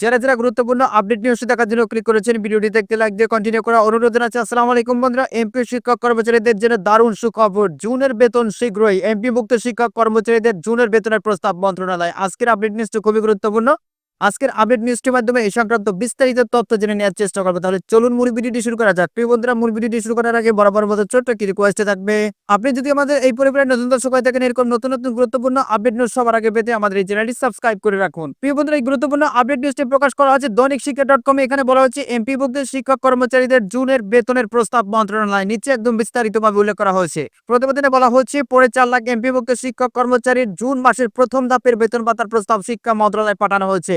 যারা যারা গুরুত্বপূর্ণ আপডেট নিউজ দেখার জন্য ক্লিক করেছেন ভিডিওটি দেখতে লাইক দিয়ে কন্টিনিউ করা অনুরোধ জানাচ্ছি। আসসালামু আলাইকুম বন্ধুরা এমপি শিক্ষক কর্মচারীদের জন্য দারুণ সুখবর, জুনের বেতন শীঘ্রই এমপি মুক্ত শিক্ষক কর্মচারীদের জুনের বেতনের প্রস্তাব মন্ত্রণালয়। আজকের আপডেট নিউজটি খুবই গুরুত্বপূর্ণ। আজকের আপডেট নিউজটির মাধ্যমে এই সংক্রান্ত বিস্তারিত তথ্য জেনে নেওয়ার চেষ্টা করব। তাহলে চলুন মূল ভিডিওটি শুরু করা যাক। প্রিয় বন্ধুরা মূল ভিডিওটি শুরু করার আগে বরাবর মতো ছোট্ট কি রিকোয়েস্ট থাকবে, আপনি যদি আমাদের এই পরিবারের নতুন দর্শক হয়ে থাকেন, এরকম নতুন নতুন গুরুত্বপূর্ণ আপডেট নিউজ সবার আগে পেতে আমাদের এই চ্যানেলটি সাবস্ক্রাইব করে রাখুন। প্রিয় বন্ধুরা, এই গুরুত্বপূর্ণ আপডেট নিউজটি প্রকাশ করা হচ্ছে দৈনিক শিক্ষা ডট কমে এখানে বলা হচ্ছে এমপি ভুক্ত শিক্ষক কর্মচারীদের জুনের বেতনের প্রস্তাব মন্ত্রণালয় নিচে একদম বিস্তারিতভাবে উল্লেখ করা হয়েছে। প্রতিবেদনে বলা হচ্ছে পরে চার লাখ এমপি ভুক্ত শিক্ষক কর্মচারীর জুন মাসের প্রথম ধাপের বেতন ভাতার প্রস্তাব শিক্ষা মন্ত্রণালয়ে পাঠানো হয়েছে।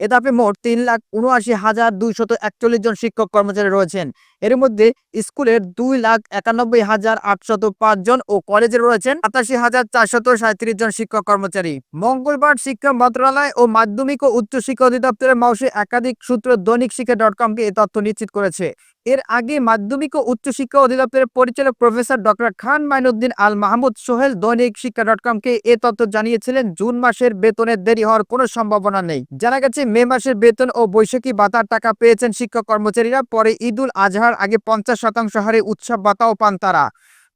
এ মোট তিন লাখ উনআশি হাজার দুইশত একচল্লিশ জন শিক্ষক কর্মচারী রয়েছেন। এর মধ্যে স্কুলের দুই লাখ একানব্বই হাজার আটশত পাঁচ জন ও কলেজে রয়েছেন সাতাশি হাজার চারশত সাঁত্রিশ জন শিক্ষক কর্মচারী। মঙ্গলবার শিক্ষা মন্ত্রণালয় ও মাধ্যমিক ও উচ্চ শিক্ষা অধিদপ্তরের মাউসে একাধিক সূত্র দৈনিক শিক্ষা ডট কমকে এই তথ্য নিশ্চিত করেছে। এর আগে মাধ্যমিক ও উচ্চ শিক্ষা অধিদপ্তরের পরিচালক professor doctor Khan Mainuddin Al Mahmud Sohel Dainik Shiksha dot কমকে এ তথ্য জানিয়েছিলেন, জুন মাসের বেতনের দেরি হওয়ার কোনো সম্ভাবনা নেই। জানা গেছে মে মাসের বেতন ও বৈশাখী ভাতার টাকা পেয়েছেন শিক্ষক কর্মচারীরা। পরে ঈদুল আজহার আগে পঞ্চাশ শতাংশ হারে উৎসব বাতাও পান তারা।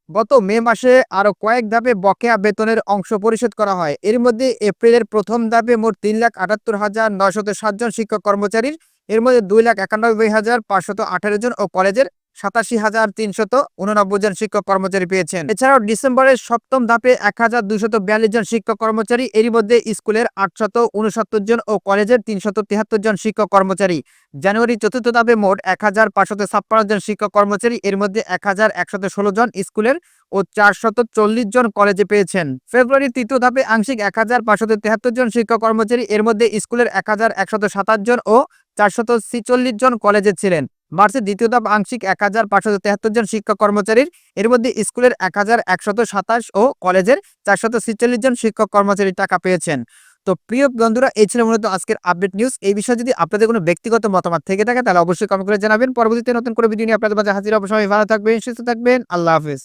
গত মে মাসে আরও কয়েক ধাপে বকেয়া বেতনের অংশ পরিশোধ করা হয়। এর মধ্যে এপ্রিলের প্রথম ধাপে মোট তিন লাখ আটাত্তর হাজার নয়শত সাতজন শিক্ষক কর্মচারীর, এর মধ্যে দুই লাখ একানব্বই হাজার পাঁচশত আঠারো জন ও কলেজের সাতাশি হাজার তিনশত উননব্বই জন শিক্ষক কর্মচারী পেয়েছেন। এছাড়াও ডিসেম্বরের সপ্তম ধাপে এক হাজার দুইশত বিয়াল্লিশ জন শিক্ষক কর্মচারী, এরই মধ্যে স্কুলের আটশত উনসত্তর জন ও কলেজের তিনশত তিয়াত্তর জন শিক্ষক কর্মচারী। জানুয়ারি চতুর্থ ধাপে মোট এক হাজার পাঁচশত ছাপ্পান্ন জন শিক্ষক কর্মচারী, এর মধ্যে এক হাজার একশত ষোলো জন স্কুলের ও চারশত চল্লিশ জন কলেজে পেয়েছেন। ফেব্রুয়ারি তৃতীয় ধাপে আংশিক এক হাজার পাঁচশত তেহাত্তর জন শিক্ষক কর্মচারী, এর মধ্যে স্কুলের এক হাজার একশত সাতাশ জন ও চারশত ছিচল্লিশ জন কলেজে ছিলেন। মার্চের দ্বিতীয় ধাপ আংশিক এক হাজার পাঁচশত তেহাত্তর জন শিক্ষক কর্মচারীর। এর মধ্যে স্কুলের এক হাজার একশত সাতাশ ও কলেজের চারশত ছিচল্লিশ জন শিক্ষক কর্মচারী টাকা পেয়েছেন। তো প্রিয় বন্ধুরা, এই ছিল মূলত আজকের আপডেট নিউজ। এই বিষয়ে যদি আপনাদের কোনো ব্যক্তিগত মতামত থেকে থাকে, তাহলে অবশ্যই কমেন্ট করে জানাবেন। পরবর্তীতে নতুন করে ভিডিও নিয়ে আপনাদের মাঝে হাজির অবশ্যই ভালো থাকবেন, সুস্থ থাকবেন। আল্লাহ হাফিজ।